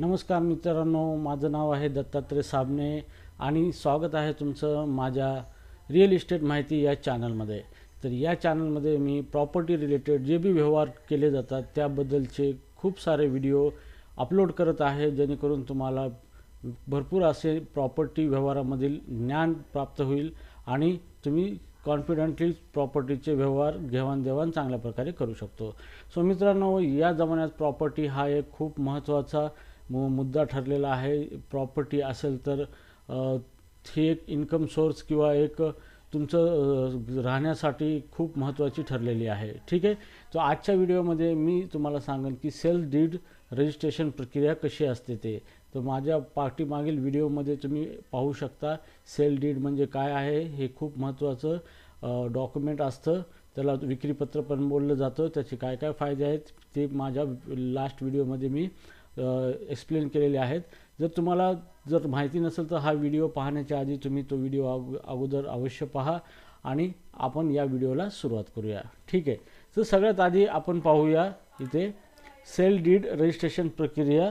नमस्कार मित्रांनो माझं नाव आहे दत्तात्रय साबणे आणि स्वागत आहे तुमचं माझ्या रिअल इस्टेट माहिती या चॅनलमध्ये. तर या चॅनलमध्ये मी प्रॉपर्टी रिलेटेड जे बी व्यवहार केले जातात त्याबद्दलचे खूप सारे व्हिडिओ अपलोड करत आहे जेणेकरून तुम्हाला भरपूर असे प्रॉपर्टी व्यवहारामधील ज्ञान प्राप्त होईल आणि तुम्ही कॉन्फिडंटली प्रॉपर्टीचे व्यवहार घेवाणदेवाण चांगल्या प्रकारे करू शकतो. सो मित्रांनो या जमान्यात प्रॉपर्टी हा एक खूप महत्त्वाचा मुद्दा ठरलेला आहे प्रॉपर्टी असेल तर ही एक इन्कम सोर्स किंवा एक तुमचं राहण्यासाठी खूप महत्त्वाची ठरलेली आहे. ठीक आहे? तर आजच्या व्हिडिओमध्ये मी तुम्हाला सांगेन की सेल्फ डीड रजिस्ट्रेशन प्रक्रिया कशी असते ते. तर माझ्या पाठीमागील व्हिडिओमध्ये तुम्ही पाहू शकता सेल डीड म्हणजे काय आहे हे खूप महत्त्वाचं डॉक्युमेंट असतं. त्याला विक्रीपत्र पण बोललं जातं. त्याचे काय काय फायदे आहेत ते माझ्या लास्ट व्हिडिओमध्ये मी एक्सप्लेन केलेले आहेत. जर तुम्हाला जर माहिती नसेल तर हा व्हिडिओ पाहण्याच्या आधी तुम्ही तो व्हिडिओ अग अगोदर अवश्य पहा आणि आपण या व्हिडिओला सुरुवात करूया. ठीक आहे. तर सगळ्यात आधी आपण पाहूया इथे सेल डीड रजिस्ट्रेशन प्रक्रिया.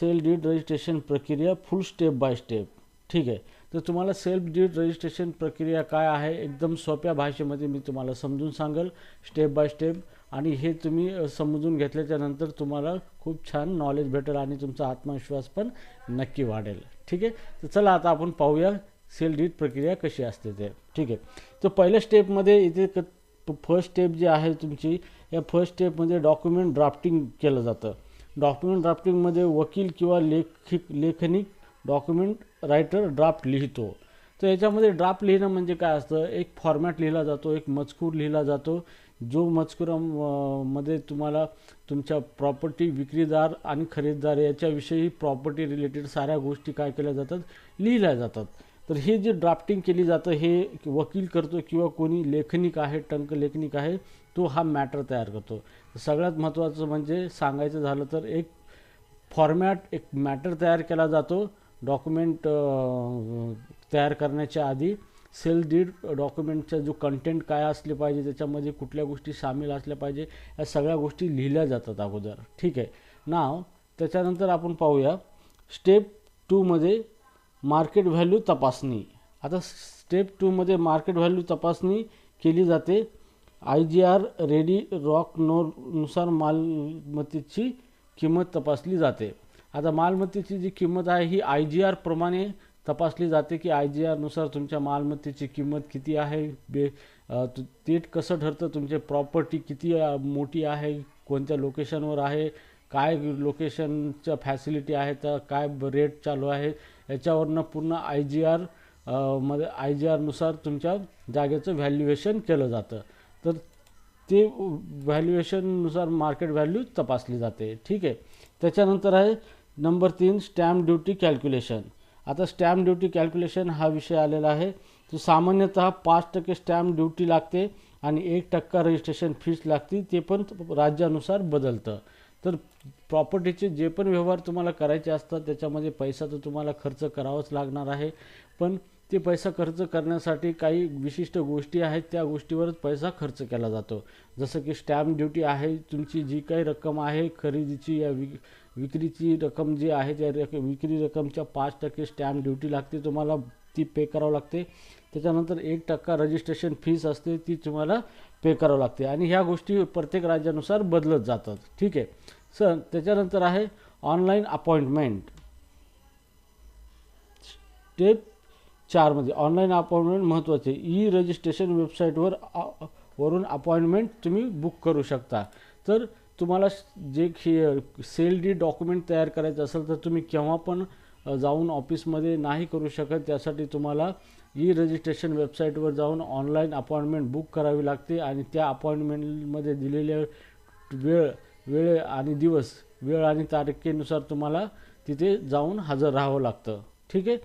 सेल डीड रजिस्ट्रेशन प्रक्रिया फुल स्टेप बाय स्टेप ठीक आहे. तर तुम्हाला सेल्फ डीड रजिस्ट्रेशन प्रक्रिया काय आहे? एकदम सोप्या भाषेमध्ये मी तुम्हाला समजून सांगेल. स्टेप बाय स्टेप आणि हे तुम्ही समजून घेतल्याच्यानंतर तुम्हाला खूप छान नॉलेज भेटेल आणि तुमचा आत्मविश्वास पण नक्की वाढेल. ठीक आहे? तर चला आता आपण पाहूया सेल डीट प्रक्रिया कशी असते ते. ठीक आहे? तर पहिल्या स्टेपमध्ये इथे क फर्स्ट स्टेप जी आहे तुमची या फर्स्ट स्टेपमध्ये डॉक्युमेंट ड्राफ्टिंग केलं जातं. डॉक्युमेंट ड्राफ्टिंगमध्ये वकील किंवा लेखिक लेखनिक डॉक्युमेंट रायटर ड्राफ्ट लिहितो. तर याच्यामध्ये ड्राफ्ट लिहिणं म्हणजे काय असतं? एक फॉर्मॅट लिहिला जातो एक मजकूर लिहिला जातो जो मजकुरामध्ये मध्ये तुम्हाला तुमच्या प्रॉपर्टी विक्रीदार आणि खरेदीदार याच्याविषयी प्रॉपर्टी रिलेटेड साऱ्या गोष्टी काय केल्या जातात? लिहिल्या जातात. तर हे जे ड्राफ्टिंग केली जातं हे वकील करतो किंवा कोणी लेखनिक आहे टंक लेखनिक आहे तो हा मॅटर तयार करतो. सगळ्यात महत्त्वाचं म्हणजे सांगायचं झालं तर एक फॉर्मॅट एक मॅटर तयार केला जातो. डॉक्युमेंट तयार करण्याच्या आधी सेल डीड डॉक्युमेंटचा जो कंटेंट काय असले पाहिजे त्याच्यामध्ये कुठल्या गोष्टी सामील असल्या पाहिजे या सगळ्या गोष्टी लिहिल्या जातात अगोदर. ठीक आहे. नाव त्याच्यानंतर आपण पाहूया. स्टेप टूमध्ये मार्केट व्हॅल्यू तपासणी. आता स्टेप टूमध्ये मार्केट व्हॅल्यू तपासणी केली जाते. आय जी आर रेडी रॉक नोनुसार मालमत्तेची किंमत तपासली जाते. आता मालमत्तेची जी किंमत आहे ही आय जी आरप्रमाणे तपासली जाते की आय जी आरनुसार तुमच्या मालमत्तेची किंमत किती आहे? बे ते कसं ठरतं? तुमचे प्रॉपर्टी किती मोठी आहे? कोणत्या लोकेशनवर आहे? काय लोकेशनच्या फॅसिलिटी आहेत? काय रेट चालू आहे? याच्यावरनं पूर्ण आय जी आरमध्ये आय जी आरनुसार तुमच्या जागेचं व्हॅल्युएशन केलं जातं. तर ते व्हॅल्युएशननुसार मार्केट व्हॅल्यू तपासली जाते. ठीक आहे? त्याच्यानंतर आहे नंबर तीन स्टॅम्प ड्युटी कॅल्क्युलेशन. आता स्टॅम्प ड्युटी कॅल्क्युलेशन हा विषय आलेला आहे. तो सामान्यतः पाच टक्के स्टॅम्प ड्युटी लागते आणि एक टक्का रजिस्ट्रेशन फीस लागते ते पण राज्यानुसार बदलतं. तर प्रॉपर्टीचे जे पण व्यवहार तुम्हाला करायचे असतात त्याच्यामध्ये पैसा तर तुम्हाला खर्च करावाच लागणार आहे. पण ते पैसा खर्च करण्यासाठी काही विशिष्ट गोष्टी आहेत त्या गोष्टीवरच पैसा खर्च केला जातो. जसं की स्टॅम्प ड्युटी आहे तुमची जी काही रक्कम आहे खरेदीची या विक विक्रीची रक्कम जी आहे त्या रक विक्री रक्कमच्या पाच टक्के स्टॅम्प ड्युटी लागते तुम्हाला ती पे करावं लागते. त्याच्यानंतर एक टक्का रजिस्ट्रेशन फीस असते ती तुम्हाला पे करावं लागते. आणि ह्या गोष्टी प्रत्येक राज्यानुसार बदलत जातात. ठीक आहे? सर त्याच्यानंतर आहे ऑनलाईन अपॉइंटमेंट स्टेप चारमध्ये ऑनलाईन अपॉइंटमेंट महत्त्वाचे ई रजिस्ट्रेशन वेबसाईटवर वरून अपॉइंटमेंट तुम्ही बुक करू शकता. तर तुम्हाला जे खे सेल डी डॉक्युमेंट तयार करायचं असेल तर तुम्ही केव्हा पण जाऊन ऑफिसमध्ये नाही करू शकत. त्यासाठी तुम्हाला ई रजिस्ट्रेशन वेबसाईटवर जाऊन ऑनलाईन अपॉइंटमेंट बुक करावी लागते आणि त्या अपॉइंटमेंटमध्ये दिलेल्या वेळ वेळ आणि दिवस वेळ आणि तारखेनुसार तुम्हाला तिथे जाऊन हजर राहावं लागतं. ठीक आहे?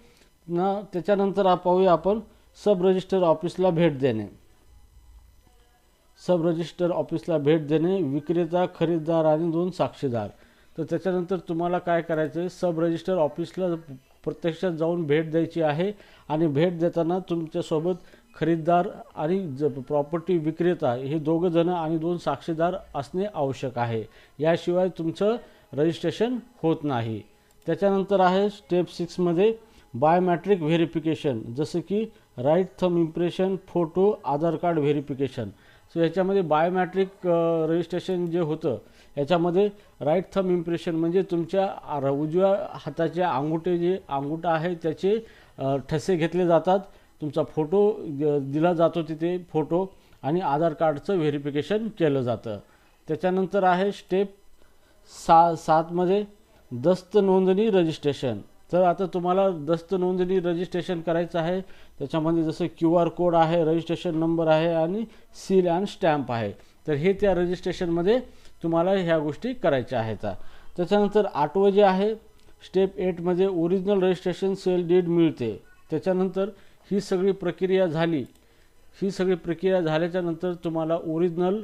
ना त्याच्यानंतर पाहूया आपण सब रजिस्टर ऑफिसला भेट देणे. सब रजिस्टर ऑफिसला भेट देणे विक्रेता खरेदीदार आणि दोन साक्षीदार. तर त्याच्यानंतर तुम्हाला काय करायचं आहे सब रजिस्टर ऑफिसला प्रत्यक्षात जाऊन भेट द्यायची आहे आणि भेट देताना तुमच्यासोबत खरीददार आणि ज प्रॉपर्टी विक्रेता हे दोघंजणं आणि दोन साक्षीदार असणे आवश्यक आहे. याशिवाय तुमचं रजिस्ट्रेशन होत नाही. त्याच्यानंतर आहे स्टेप सिक्समध्ये बायोमॅट्रिक व्हेरिफिकेशन जसं की right thumb impression photo Aadhaar card verification so याच्यामध्ये बायोमॅट्रिक रजिस्ट्रेशन जे होतं याच्यामध्ये राईट थम इम्प्रेशन म्हणजे तुमच्या आ- उजव्या हाताचे अंगुठे जे अंगुठा आहे त्याचे uh, ठसे घेतले जातात. तुमचा फोटो दिला जातो तिथे फोटो आणि आधार कार्डचं व्हेरिफिकेशन केलं जातं. त्याच्यानंतर आहे स्टेप सा सातमध्ये दस्त नोंदणी रजिस्ट्रेशन तर आता तुम्हाला दस्त नोंदणी रजिस्ट्रेशन करायचं आहे. त्याच्यामध्ये जसं क्यू आर कोड आहे रजिस्ट्रेशन नंबर आहे आणि सील अँड स्टॅम्प आहे. तर हे त्या रजिस्ट्रेशनमध्ये तुम्हाला ह्या गोष्टी करायच्या आहेत. त्याच्यानंतर आठवं जे आहे स्टेप एटमध्ये ओरिजिनल रजिस्ट्रेशन सेल डीड मिळते. त्याच्यानंतर ही सगळी प्रक्रिया झाली. ही सगळी प्रक्रिया झाल्याच्यानंतर तुम्हाला ओरिजिनल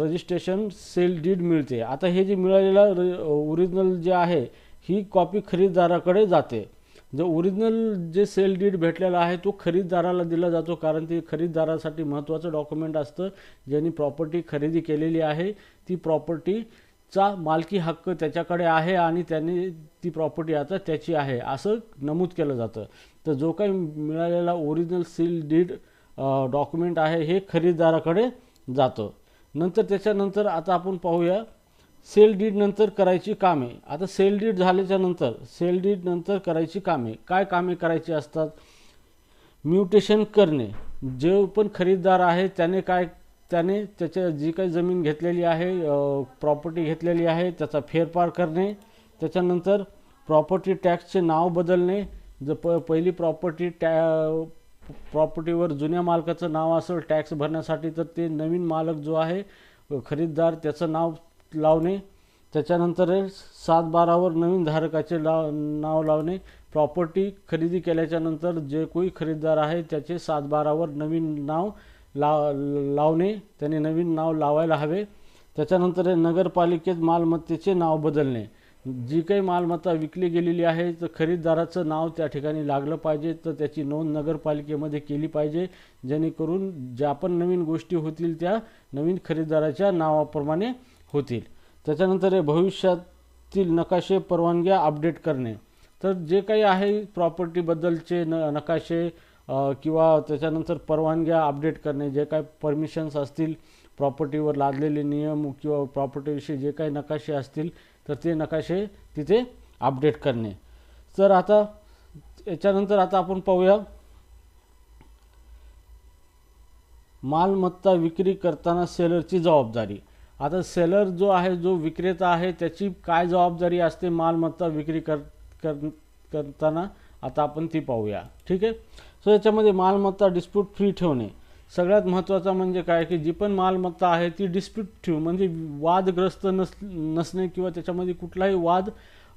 रजिस्ट्रेशन सेल डीड मिळते. आता हे जे मिळालेलं र ओरिजिनल जे आहे ही कॉपी खरेदीदाराकडे जाते. म्हणजे जो ओरिजिनल जे सेल डीड भेटलेला आहे तो खरीददाराला दिला जातो. कारण ते खरीददारासाठी महत्त्वाचं डॉक्युमेंट असतं. ज्यांनी प्रॉपर्टी खरेदी केलेली आहे ती प्रॉपर्टीचा मालकी हक्क त्याच्याकडे आहे आणि त्याने ती प्रॉपर्टी आता त्याची आहे. असं नमूद केलं जातं. तर जो काही मिळालेला ओरिजिनल सील डीड डॉक्युमेंट आहे हे खरीददाराकडे जातं. नंतर त्याच्यानंतर आता आपण पाहूया सेल डीड नंतर करायची कामे. आता सेल डीड झाल्याच्यानंतर सेल डीड नंतर करायची कामे. काय कामे करायची असतात? म्युटेशन करणे. जे पण खरीददार आहे त्याने काय त्याने त्याच्या जी काही जमीन घेतलेली आहे प्रॉपर्टी घेतलेली आहे त्याचा फेरफार करणे. त्याच्यानंतर प्रॉपर्टी टॅक्सचे नाव बदलणे. जर प पहिली प्रॉपर्टी टॅ प्रॉपर्टीवर जुन्या मालकाचं नाव असेल टॅक्स भरण्यासाठी तर ते नवीन मालक जो आहे खरीददार त्याचं नाव लावणे त्याच्यानंतर आहे सात बारावर नवीन धारकाचे लाव नाव लावणे प्रॉपर्टी खरेदी केल्याच्यानंतर जे कोणी खरेदीदार आहे त्याचे सात बारावर नवीन नाव ला लावणे त्याने नवीन नाव लावायला हवे. त्याच्यानंतर आहे नगरपालिकेत मालमत्तेचे नाव बदलणे. जी काही मालमत्ता विकली गेलेली आहे तर खरीददाराचं नाव त्या ठिकाणी लागलं पाहिजे तर त्याची नोंद नगरपालिकेमध्ये केली पाहिजे जेणेकरून ज्या पण नवीन गोष्टी होतील त्या नवीन खरीददाराच्या नावाप्रमाणे होतील. त्याच्यानंतर हे भविष्यातील नकाशे परवानग्या अपडेट करणे. तर जे काही आहे प्रॉपर्टीबद्दलचे न नकाशे किंवा त्याच्यानंतर परवानग्या अपडेट करणे जे काही परमिशन्स असतील प्रॉपर्टीवर लादलेले नियम किंवा प्रॉपर्टीविषयी जे काही नकाशे असतील तर ते नकाशे तिथे अपडेट करणे. तर आता याच्यानंतर आता आपण पाहूया मालमत्ता विक्री करताना सेलरची जबाबदारी. आता सेलर जो आहे जो विक्रेता आहे त्याची काय जबाबदारी असते मालमत्ता विक्री कर कर करताना आता आपण ती पाहूया. ठीक आहे? सो याच्यामध्ये मालमत्ता डिस्प्यूट फ्री ठेवणे. सगळ्यात महत्त्वाचा म्हणजे काय? की जी पण मालमत्ता आहे ती डिस्प्यूट ठेवू. म्हणजे वादग्रस्त नस नसणे किंवा त्याच्यामध्ये कुठलाही वाद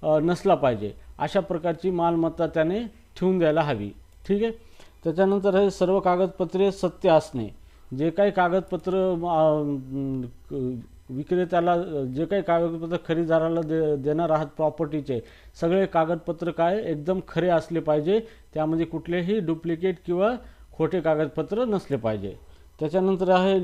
नसला पाहिजे. अशा प्रकारची मालमत्ता त्याने ठेवून द्यायला हवी. ठीक आहे? त्याच्यानंतर हे सर्व कागदपत्रे सत्य असणे. जे काही कागदपत्र विक्रेत्याला जे काही कागदपत्र खरेदीदाराला दे देणार आहात प्रॉपर्टीचे सगळे कागदपत्र काय एकदम खरे असले पाहिजे त्यामध्ये कुठलेही डुप्लिकेट किंवा खोटे कागदपत्र नसले पाहिजे. त्याच्यानंतर आहे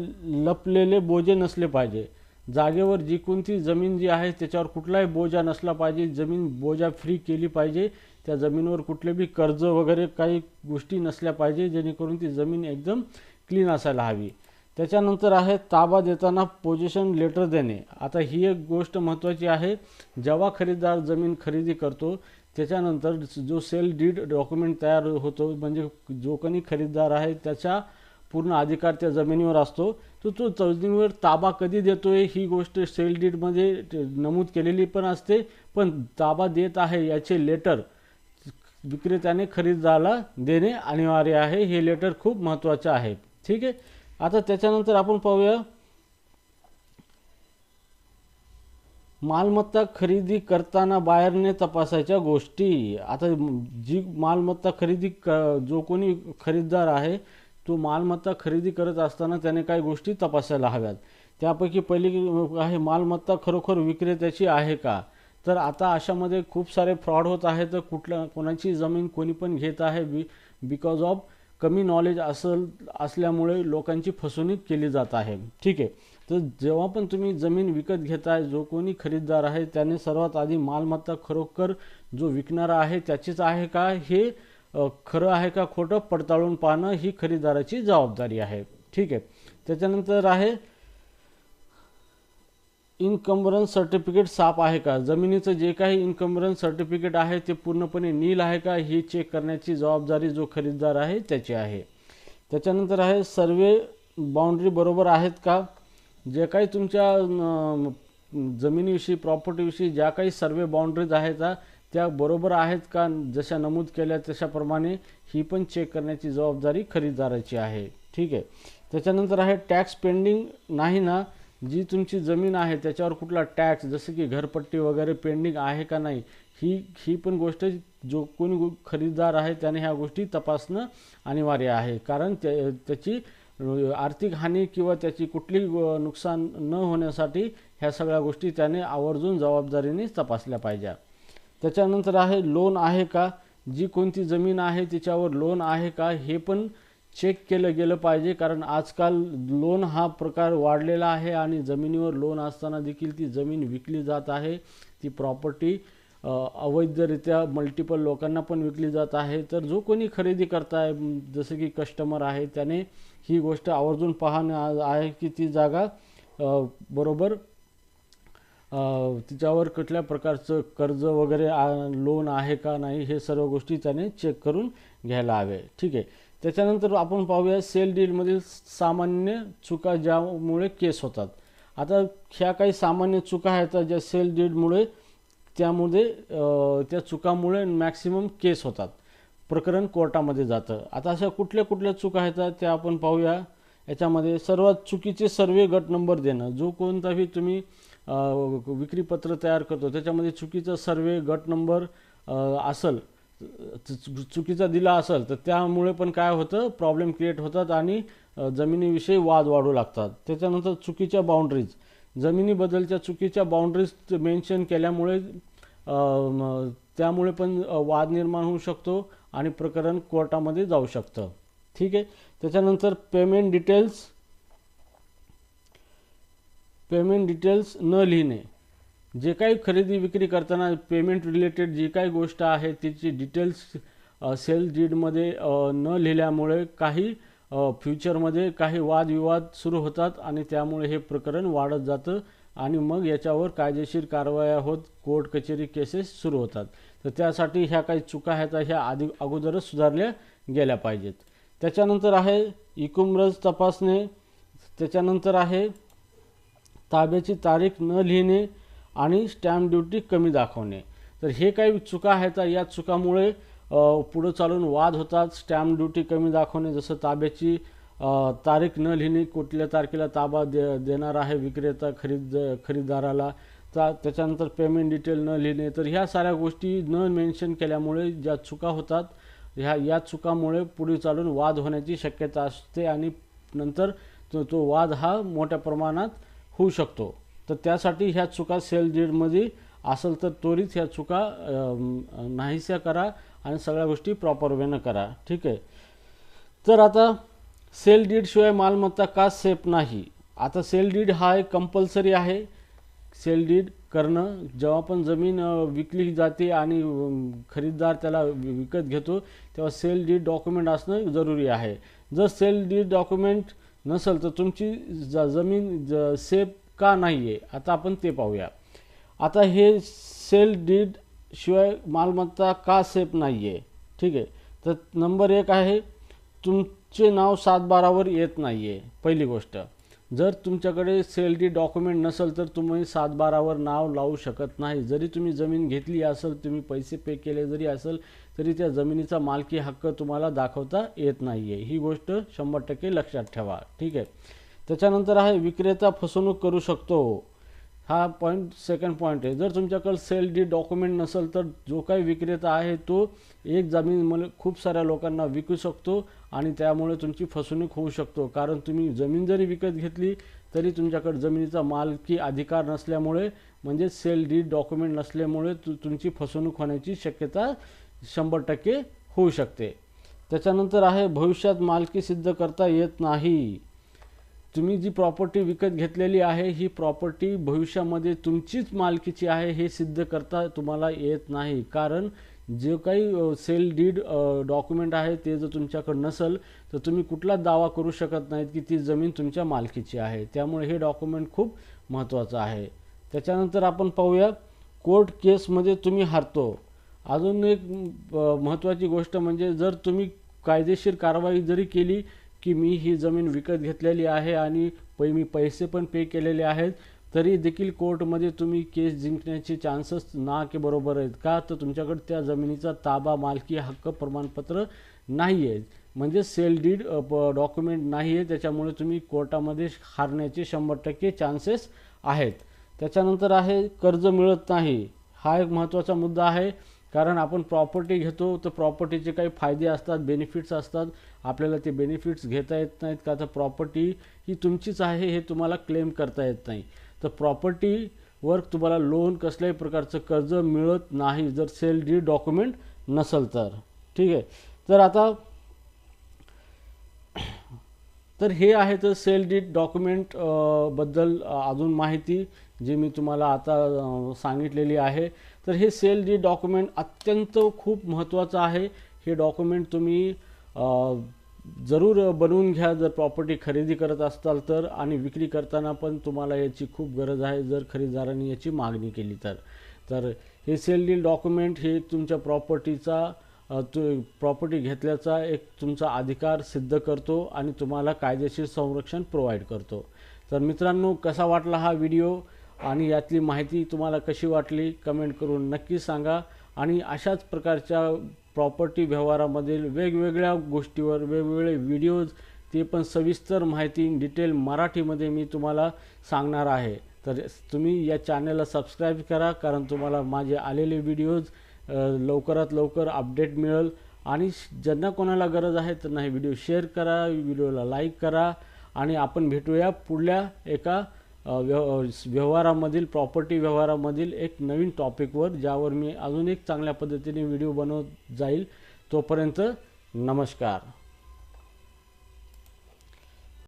लपलेले बोजे नसले पाहिजे. जागेवर जी कोणती जमीन जी आहे त्याच्यावर कुठलाही बोजा नसला पाहिजे जमीन बोजा फ्री केली पाहिजे त्या जमीनवर कुठले बी कर्ज वगैरे काही गोष्टी नसल्या पाहिजे जेणेकरून ती जमीन एकदम क्लीन असायला हवी. त्याच्यानंतर आहे ताबा देताना पोझिशन लेटर देणे. आता ही एक गोष्ट महत्त्वाची आहे. जेव्हा खरेदीदार जमीन खरेदी करतो त्याच्यानंतर जो सेल डीड डॉक्युमेंट तयार होतो म्हणजे जो कोणी खरेदीदार आहे त्याचा पूर्ण अधिकार त्या जमिनीवर असतो. तर तो जमिनीवर ताबा कधी देतोय ही गोष्ट सेल डीडमध्ये नमूद केलेली पण असते. पण ताबा देत आहे याचे लेटर विक्रेत्याने खरेदीदाराला देणे अनिवार्य आहे. हे लेटर खूप महत्त्वाचे आहे. ठीक आहे? आता त्याच्यानंतर आपण पाहूया. मालमत्ता खरेदी करताना बाहेरने तपासायच्या गोष्टी. आता जी मालमत्ता खरेदी क जो कोणी खरीददार आहे तो मालमत्ता खरेदी करत असताना त्याने काही गोष्टी तपासायला हव्यात. त्यापैकी पहिली आहे मालमत्ता खरोखर विक्रेत्याची आहे का? तर आता अशामध्ये खूप सारे फ्रॉड होत आहे तर कुठल्या कोणाची जमीन कोणी पण घेत आहे बी बिकॉज ऑफ कमी नॉलेज असल असल्यामुळे लोकांची फसवणूक केली जात आहे. ठीक आहे? तर जेव्हा पण तुम्ही जमीन विकत घेताय जो कोणी खरीददार आहे त्याने सर्वात आधी मालमत्ता खरोखर जो विकणारा आहे त्याचीच आहे का? हे खरं आहे का खोटं पडताळून पाहणं ही खरेदीदाराची जबाबदारी आहे. ठीक आहे? त्याच्यानंतर आहे इन्कम्बरन्स सर्टिफिकेट साफ आहे का? जमिनीचं जे काही इन्कम्बरन्स सर्टिफिकेट आहे ते पूर्णपणे नील आहे का? हे चेक करण्याची जबाबदारी जो खरीददार आहे त्याची आहे. त्याच्यानंतर आहे सर्वे बाउंड्री बरोबर आहेत का? जे काही तुमच्या जमिनीविषयी प्रॉपर्टीविषयी ज्या काही सर्वे बाउंड्रीज आहेत त्या बरोबर आहेत का? जशा नमूद केल्या तशाप्रमाणे ही पण चेक करण्याची जबाबदारी खरीददाराची आहे. ठीक आहे. त्याच्यानंतर आहे टॅक्स पेंडिंग नाही ना? जी तुमची जमीन आहे त्याच्यावर कुठला टॅक्स जसं की घरपट्टी वगैरे पेंडिंग आहे का नाही ही ही पण गोष्ट जो कोणी खरीददार आहे त्याने ह्या गोष्टी तपासणं अनिवार्य आहे. कारण त्या त्याची आर्थिक हानी किंवा त्याची कुठली नुकसान न होण्यासाठी ह्या सगळ्या गोष्टी त्याने आवर्जून जबाबदारीने तपासल्या पाहिजे त्याच्यानंतर आहे लोन आहे का? जी कोणती जमीन आहे तिच्यावर लोन आहे का? हे पण चेक केलं गेलं पाहिजे कारण आजकाल लोन हा प्रकार वाढलेला आहे आणि जमिनीवर लोन असताना देखील ती जमीन विकली जात आहे. ती प्रॉपर्टी अवैधरित्या मल्टिपल लोकांना पण विकली जात आहे. तर जो कोणी खरेदी करताय जसं की कस्टमर आहे त्याने ही गोष्ट आवर्जून पाहणं आहे की ती जागा बरोबर तिच्यावर कुठल्या प्रकारचं कर्ज वगैरे लोन आहे का नाही हे सर्व गोष्टी त्याने चेक करून घ्यायला हवे. ठीक आहे. त्याच्यानंतर आपण पाहूया सेल डीलमधील सामान्य चुका ज्यामुळे केस होतात. आता ह्या काही सामान्य चुका आहेत ज्या सेल डीडमुळे त्यामध्ये त्या चुकामुळे मॅक्सिमम केस होतात. प्रकरण कोर्टामध्ये जातं. आता अशा कुठल्या कुठल्या चुका आहेत त्या आपण पाहूया. याच्यामध्ये सर्वात चुकीचे सर्वे गट नंबर देणं. जो कोणताही तुम्ही विक्रीपत्र तयार करतो त्याच्यामध्ये चुकीचा सर्वे गट नंबर असेल असल चुकीचा दिला असेल तर त्यामुळे पण काय होतं प्रॉब्लेम क्रिएट होतात आणि जमिनीविषयी वाद वाढू लागतात. त्याच्यानंतर चुकीच्या बाउंड्रीज जमिनीबद्दलच्या चुकीच्या बाउंड्रीज मेन्शन केल्यामुळे त्यामुळे पण वाद निर्माण होऊ शकतो आणि प्रकरण कोर्टामध्ये जाऊ शकतं. ठीक आहे? त्याच्यानंतर पेमेंट डिटेल्स पेमेंट डिटेल्स न लिहिणे. जे काही खरेदी विक्री करताना पेमेंट रिलेटेड जी काही गोष्ट आहे तिची डिटेल्स सेल डीडमध्ये न लिहिल्यामुळे काही फ्युचरमध्ये काही वादविवाद सुरू होतात आणि त्यामुळे हे प्रकरण वाढत जातं आणि मग याच्यावर कायदेशीर कारवाया होत कोर्ट कचेरी केसेस सुरू होतात. तर त्यासाठी ह्या काही चुका आहेत ह्या आधी अगोदरच सुधारल्या गेल्या पाहिजेत. त्याच्यानंतर आहे इकुमरज तपासणे. त्याच्यानंतर आहे ताब्याची तारीख न लिहिणे. आणि स्टॅम्प ड्युटी कमी दाखवणे. तर हे काही चुका आहेत या चुकामुळे पुढं चालून वाद होतात. स्टॅम्प ड्युटी कमी दाखवणे जसं ताब्याची तारीख न लिहिणे कुठल्या तारखेला ताबा दे देणार आहे विक्रेता खरीद खरीददाराला ता त्याच्यानंतर पेमेंट डिटेल न लिहिणे. तर ह्या साऱ्या गोष्टी न मेन्शन केल्यामुळे ज्या चुका होतात ह्या या चुकामुळे पुढे चालून वाद होण्याची शक्यता असते आणि नंतर तो तो वाद हा मोठ्या प्रमाणात होऊ शकतो. तर त्यासाठी ह्या चुका सेल डीडमध्ये असेल तर त्वरित ह्या चुका नाहीशा करा आणि सगळ्या गोष्टी प्रॉपर वेनं करा. ठीक आहे? तर आता सेल डीडशिवाय मालमत्ता का सेफ नाही? आता सेल डीड हा एक कंपल्सरी आहे. सेल डीड करणं जेव्हा पण जमीन विकली जाते आणि खरीददार त्याला विकत घेतो तेव्हा सेल डीड डॉक्युमेंट असणं जरुरी आहे. जर सेल डीड डॉक्युमेंट नसेल तर तुमची ज जमीन ज सेफ का नाही आहे आता आपण ते पाहूया. आता हे सेल डीड शिवाय मालमत्ता का सेफ नाही आहे ठीक आहे. तर नंबर एक आहे तुमचे नाव सातबारावर येत नाही आहे पहिली गोष्ट. जर तुमच्याकडे सेल डी डॉक्युमेंट नसेल तर तुम्ही सातबारावर नाव लावू शकत नाही. जरी तुम्ही जमीन घेतली असेल तुम्ही पैसे पे केले जरी असेल तरी त्या जमिनीचा मालकी हक्क तुम्हाला दाखवता येत नाही आहे ही गोष्ट शंभर टक्के लक्षात ठेवा. ठीक आहे. त्याच्यानंतर आहे विक्रेता फसवणूक करू शकतो. हा पॉईंट सेकंड पॉईंट आहे. जर तुमच्याकडं सेल डी डॉक्युमेंट नसेल तर जो काही विक्रेता आहे तो एक जमीन मला खूप साऱ्या लोकांना विकू शकतो आणि त्यामुळे तुमची फसवणूक होऊ शकतो. कारण तुम्ही जमीन जरी विकत घेतली तरी तुमच्याकडे जमिनीचा मालकी अधिकार नसल्यामुळे म्हणजे सेल डी डॉक्युमेंट नसल्यामुळे तु तुमची फसवणूक होण्याची शक्यता शंभर टक्के होऊ शकते. त्याच्यानंतर आहे भविष्यात मालकी सिद्ध करता येत नाही. तुम्ही जी प्रॉपर्टी विकत घेतलेली आहे ही प्रॉपर्टी भविष्यामध्ये तुमचीच मालकीची आहे हे सिद्ध करता तुम्हाला येत नाही. कारण जे काही सेल डीड डॉक्युमेंट आहे ते जर तुमच्याकडं नसेल तर तुम्ही कुठलाच दावा करू शकत नाहीत की ती जमीन तुमच्या मालकीची आहे. त्यामुळे हे डॉक्युमेंट खूप महत्त्वाचं आहे. त्याच्यानंतर आपण पाहूया कोर्ट केसमध्ये तुम्ही हारतो. अजून एक महत्त्वाची गोष्ट म्हणजे जर तुम्ही कायदेशीर कारवाई जरी केली की मी ही जमीन विकत घेतलेली आहे आणि पै मी पैसे पण पे केलेले आहेत तरी देखील कोर्टमध्ये तुम्ही केस जिंकण्याचे चान्सेस ना के बरोबर आहेत का? तर तुमच्याकडे त्या जमिनीचा ताबा मालकी हक्क प्रमाणपत्र नाही आहे म्हणजे सेल डीड डॉक्युमेंट नाही आहे त्याच्यामुळे तुम्ही कोर्टामध्ये हारण्याचे शंभर टक्के चान्सेस आहेत. त्याच्यानंतर आहे कर्ज मिळत नाही. हा एक महत्त्वाचा मुद्दा आहे. कारण आपण प्रॉपर्टी घेतो तर प्रॉपर्टीचे काही फायदे असतात बेनिफिट्स असतात. आपल्याला ते बेनिफिट्स घेता येत नाहीत का? तर प्रॉपर्टी ही तुमचीच आहे हे तुम्हाला क्लेम करता येत नाही. तर प्रॉपर्टीवर तुम्हाला लोन कसल्याही प्रकारचं कर्ज मिळत नाही जर सेल डी डॉक्युमेंट नसेल तर. ठीक आहे? तर आता तर हे आहे तर सेल डीड डॉक्युमेंटबद्दल अजून माहिती जी मी तुम्हाला आता सांगितलेली आहे. तर हे सेल डी डॉक्युमेंट अत्यंत खूप महत्त्वाचं आहे. हे डॉक्युमेंट तुम्ही जरूर बनवून घ्या. जर प्रॉपर्टी खरेदी करत असाल तर आणि विक्री करताना पण तुम्हाला याची खूप गरज आहे. जर खरेदीदारांनी याची मागणी केली तर. तर हे सेल डील डॉक्युमेंट हे तुमच्या प्रॉपर्टीचा तु प्रॉपर्टी घेतल्याचा एक तुमचा अधिकार सिद्ध करतो आणि तुम्हाला कायदेशीर संरक्षण प्रोव्हाइड करतो. तर मित्रांनो कसा वाटला हा व्हिडिओ? आणि यातली माहिती तुम्हाला कशी वाटली कमेंट करून नक्की सांगा. आणि अशाच प्रकारच्या प्रॉपर्टी व्यवहारामधील वेगवेगळ्या गोष्टीवर वेगवेगळे व्हिडिओज ते पण सविस्तर माहिती डिटेल मराठीमध्ये मी तुम्हाला सांगणार आहे. तर तुम्ही या चॅनलला सबस्क्राईब करा कारण तुम्हाला माझे आलेले व्हिडिओज लवकरात लवकर अपडेट मिळेल. आणि ज्यांना कोणाला गरज आहे त्यांना हे व्हिडिओ शेअर करा व्हिडिओला लाईक करा. आणि आपण भेटूया पुढल्या एका व्यव व्यवहारामधील प्रॉपर्टी व्यवहारामधील एक नवीन टॉपिकवर ज्यावर मी अजून एक चांगल्या पद्धतीने व्हिडिओ बनवत जाईल. तोपर्यंत नमस्कार.